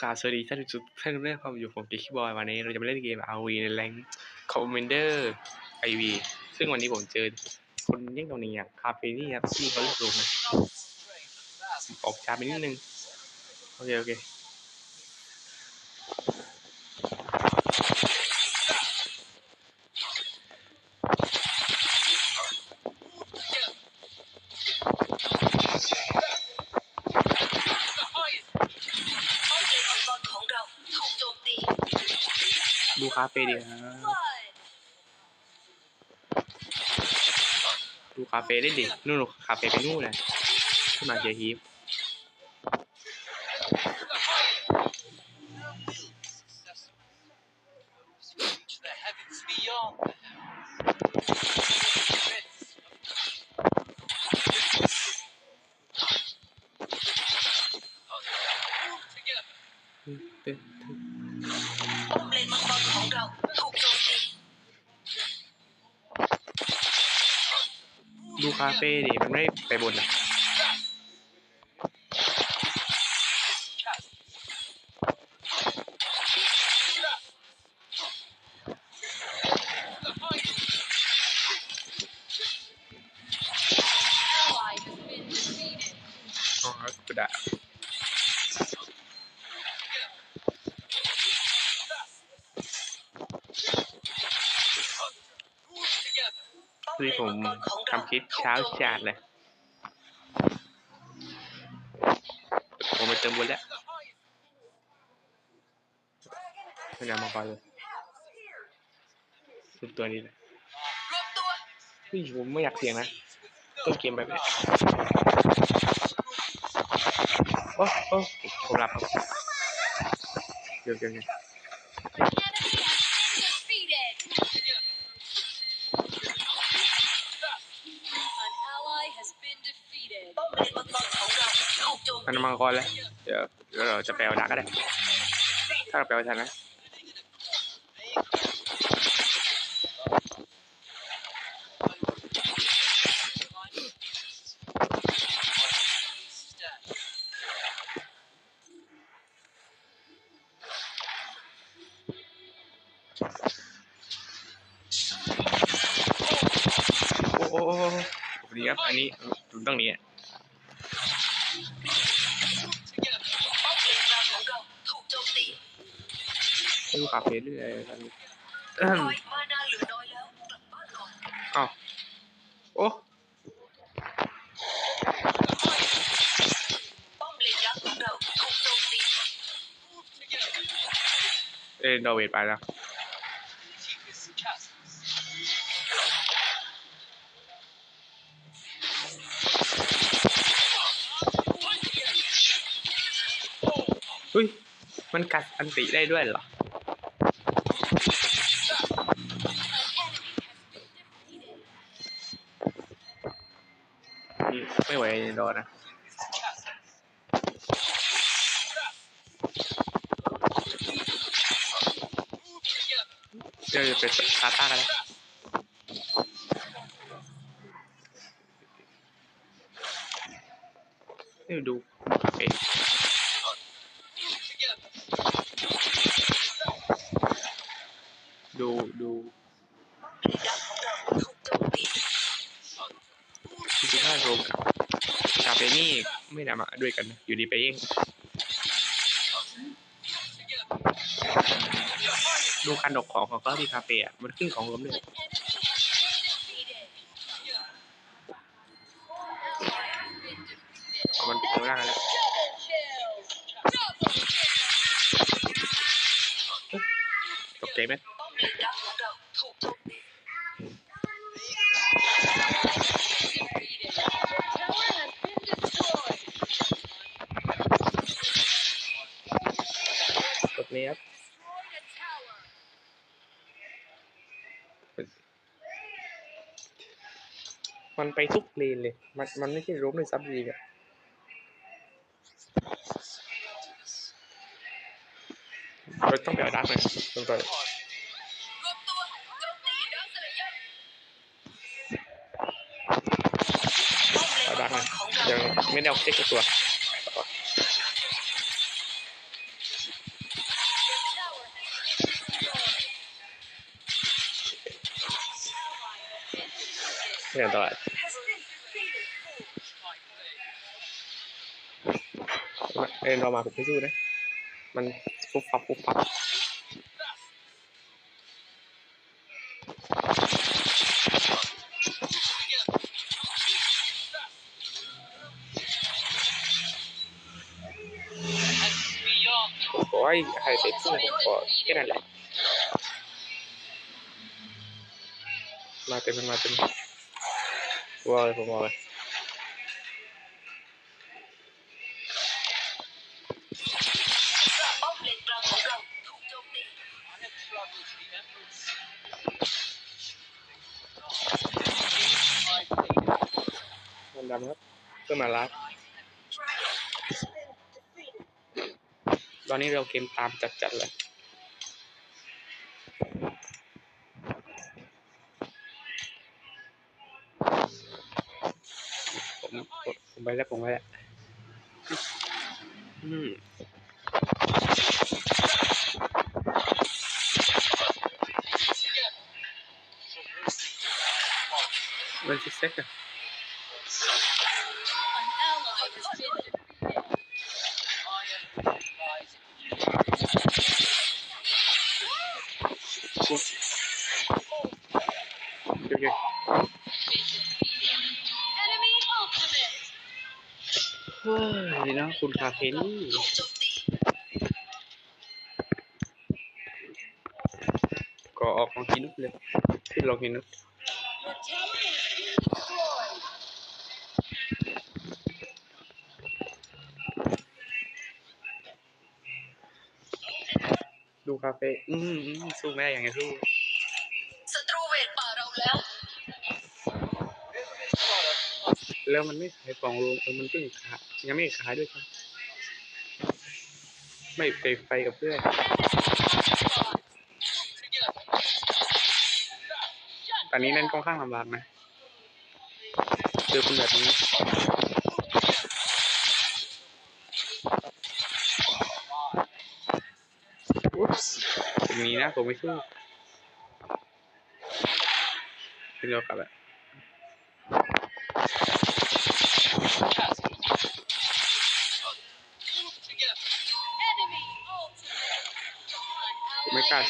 คราบสวัสดีท่านทุกท่านทุกท่นความอยู่ผมกิ๊กบอยวันนี้เราจะมาเล่นเกม RV ในแรงคอมเมนเดอร์ไอวีซึ่งวันนี้ผมเจอคนยิ่งตรงนี้อะคาเฟ่นี่ครับที่เขาเรียกลงนะออกช้าไปนิดนึง โอเค โอเค ของเราถูกโจมตี ดูคาเฟ่ดิครับดูคาเฟ่ได้ดินู่นคาเฟ่ไปนู่นเลยขึ้นมาเจอฮีฟ ดูคาเฟ่ดิมันไม่ไปบนอะอ๋อกระดาษคือผม ทำคลิปเช้าจัดเลยผมไปเติมบนแล้วไม่นำมาก่อนเลยสุดตัวนี้เลยรวมตัวเฮ้ยผมไม่อยากเสี่ยงนะต้นเกมแบบนี้โอ้โอ้ผมหลับครับเดี๋ยวเดี๋ยวันมังกรแล้วเดี๋ยวเดี๋ยวเราจะไปเอาดักก็ได้ ถ้าเราไปเอาทันนะโอ้โอ้โอ้โอ้ดีครับ อันนี้ถูกต้องนี้อะ ป้อมเลนกลางของเราถูกโจมตี ให้ ดูคาเฟ่เรื่อยๆตอนนี้คอยมานาเหลือน้อยแล้วกลับบ้านก่อนอ้าวโอ้ป้อมเลนยักษ์ของเราถูกโจมตีเอ้ยดอเวทไปแล้วเฮ้ย มันกัดอันติได้ด้วยเหรอ นี่ไม่ไหวโดนนะเดี๋ยวจะเป็นคาต้ากันเลยนี่ดูเอ๊ะดูดู ยักษ์ของเราถูกโจมตี จริงๆ ถ้าโรมกับกาเปนี่ไม่นำมาด้วยกัน อยู่ดีไปเองดูการดกของของก็ที่คาเฟ่อะมันขึ้นของรวมเลยมันเป็นตัวหน้ากันแล้วตกใจไหม มันไปทุกเลนเลย มันมันไม่ใช่ล้มเลยซับยีกอะเราต้องไปเอาดักหน่อยตรงตัวรวมตัวโจมตีดาวสลายนป้อมเอาดักหน่อยยังไม่ได้เอาเช็คกับตัว เดี๋ยวต่อ has been defeated. เอ็นเรามาผมไม่สู้นะมัน ฟุบฟับฟุบฟับ Heavens beyond. ผมขอให้ใครไปสู้ผมขอแค่นั้นแหละมาเต็มมันมาเต็มว้าวเลยผมบอกเลยป้อมันดำครับเพื่อมารับตอนนี้เราเกมตามจัดๆเลย ผมผมไปแล้วผมไปแล้วอืมมันที่เซ็กอะ เฮ้ยนี่นะคุณคาเฟนี่ก็ออกของกินนุกเลยขึ้นลองกินนุกดูคาเฟ่อืมสู้ไม่ได้ยังไงสู้ แล้วมันไม่ขายกล่องรวมเออมันเพิ่งขายยังไม่ขายด้วยครับ ไม่ไปไฟกับเพื่อนตอนนี้เล่นค่อนข้างลำบากนะเจอคนแบบนี้อุ๊ปส์ผมหนี้นะผมไม่สู้เป็นเรากลับอะ Together.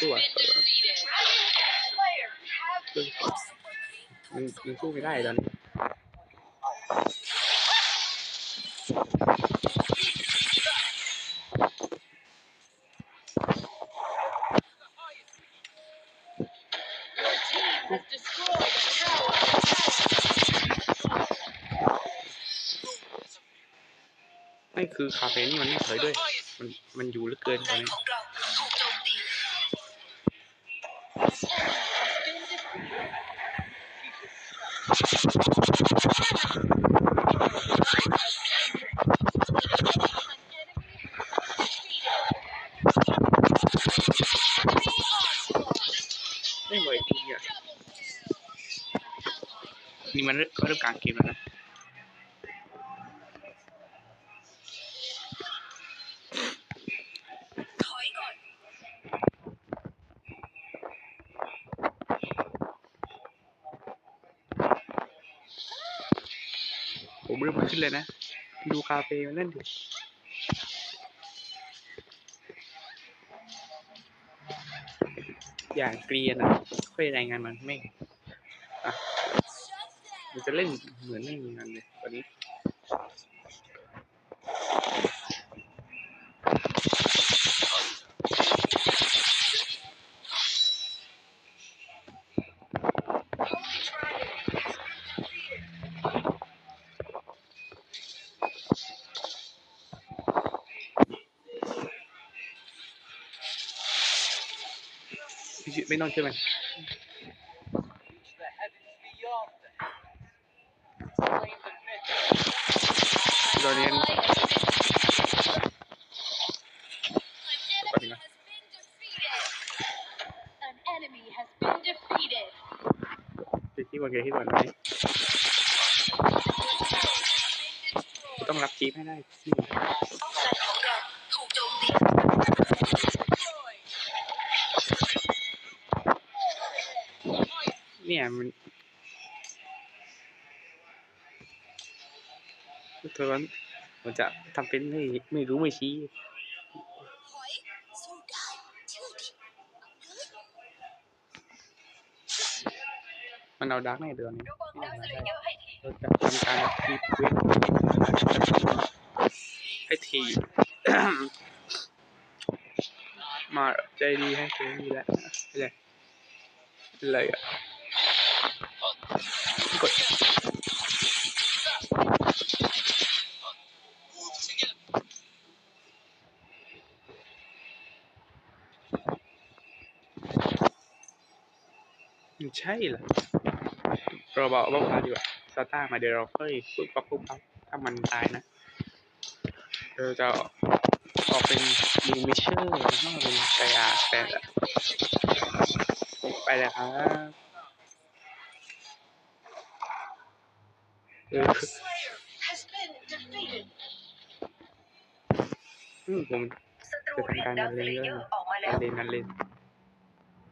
สู้อะ defeated. Dragon Slayer have been มันมันสู้ไม่ได้ตอนนี้ has destroyed a tower. ไม่คือคาเฟ่นี่มันไม่ถอยด้วย มันมันอยู่เหลือเกินตอนแรงนี้ นี่มันเริ่มเริ่มกลางเกมแล้วนะถอยก่อนผมเริ่มมาขึ้นเลยนะ ดูคาเฟ่มันเล่นดิอย่างเกรียนอะ ค่อยรายงานมันไม่งอะ มันจะเล่นเหมือนไม่มีงานเลยวันนี้ไม่ใช่ไม่ต้องเชื่อมั ที่วนเวียที่วนไว้ต้องรับจีบให้ได้นี่เนี่ยมันเตัวนั้นมันจะทำเป็นไม่ไม่รู้ไม่ชี้ มันเอาดาร์กแน่เดือนนี้ระวังดาวสเลเยอร์ให้ทีเราจะทำการทีเพื่อให้ทีมาใจดีให้เธอดีแล้วอะไรอะไรอะกดไม่ใช่เหรอ เราบอกว่าพาดีกว่าสตาร์มาเดี๋ยวเราค่อยปุ๊บปั๊บปุ๊บปั๊บถ้ามันตายนะเราจะออกเป็นมิมิเชอร์แล้วก็เป็นไกอาแปดอะไปเลยครับเออ Slayer has been defeated อืมผมศัตรูเรียกดาวสเลเยอร์ออกมาแล้นัวนเลนนันเลน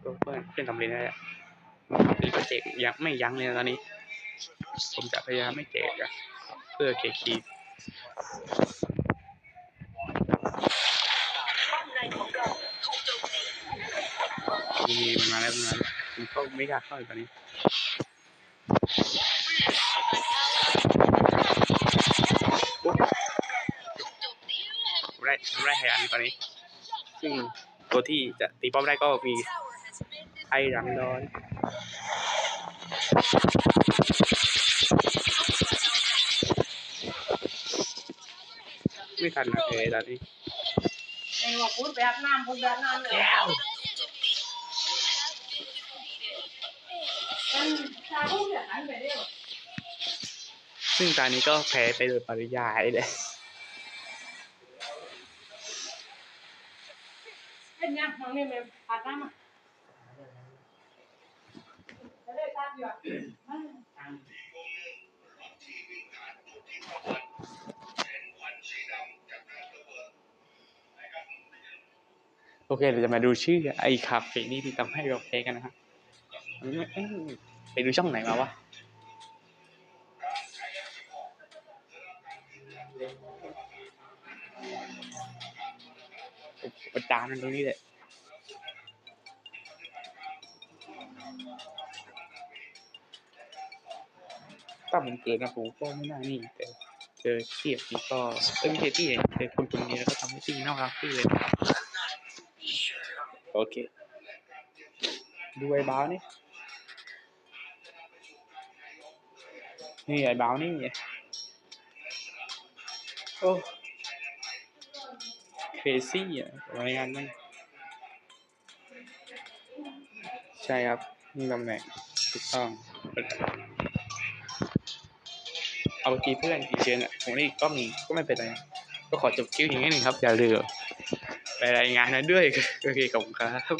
ก็เพื่อนเพื่อนทำเลนได้แหละ นี่ก็เจ๊กยังไม่ยั้งเลยตอนนี้ ผมจะพยายามไม่เจ๊กอะเพื่อเคคีป้อมในของเราถูกโจมตีมีมันมาแล้วมันมาแล้วผมก็ไม่กล้าเข้าอีกตอนนี้ถูกโจมตีผมได้ผมได้ไฮอันตอนนี้ ซึ่งตัวที่จะตีป้อมได้ก็มี ไอหลังดอนไม่ทันนะเอตอนนี้ในหัวพูดแบบน้ำพูดแบบน้ำเลยแล้วมันชาพูดแบบนั้นไปเรื่อยซึ่งตอนนี้ก็แพ้ไปโดยปริยายเลยเป็นยังน้องนี่มันปาดน้ำอะจะได้ตามอยู่อะ โอเค เราจะมาดูชื่อไอคาเฟ่นี่ที่ทำให้เราแพ้กันนะครับไปดูช่องไหนมาวะประจานมันตรงนี้แหละ ถ้าผมเกิดนะผมก็ไม่น่านี่แต่เจอเทียบนี่ก็เออไม่ใช่ที่เจอคนคนนี้แล้วก็ทำให้ตีน่ารักที่เลยโอเค ดูไอ้บ้าวนี่นี่ไอ้บ้าวนี่โอ้เคซี่อะรายงานนั่นใช่ครับ นี่ตำแหน่งถูกต้อง เอากีเพื่อนอีเชิญอะผมนี่ก็มีก็ไม่เป็นไร ก็ขอจบคลิปอย่างนี้หนึ่งครับ อย่าลืมไปรายงานนั้นด้วยโอเคขอบคุณครับ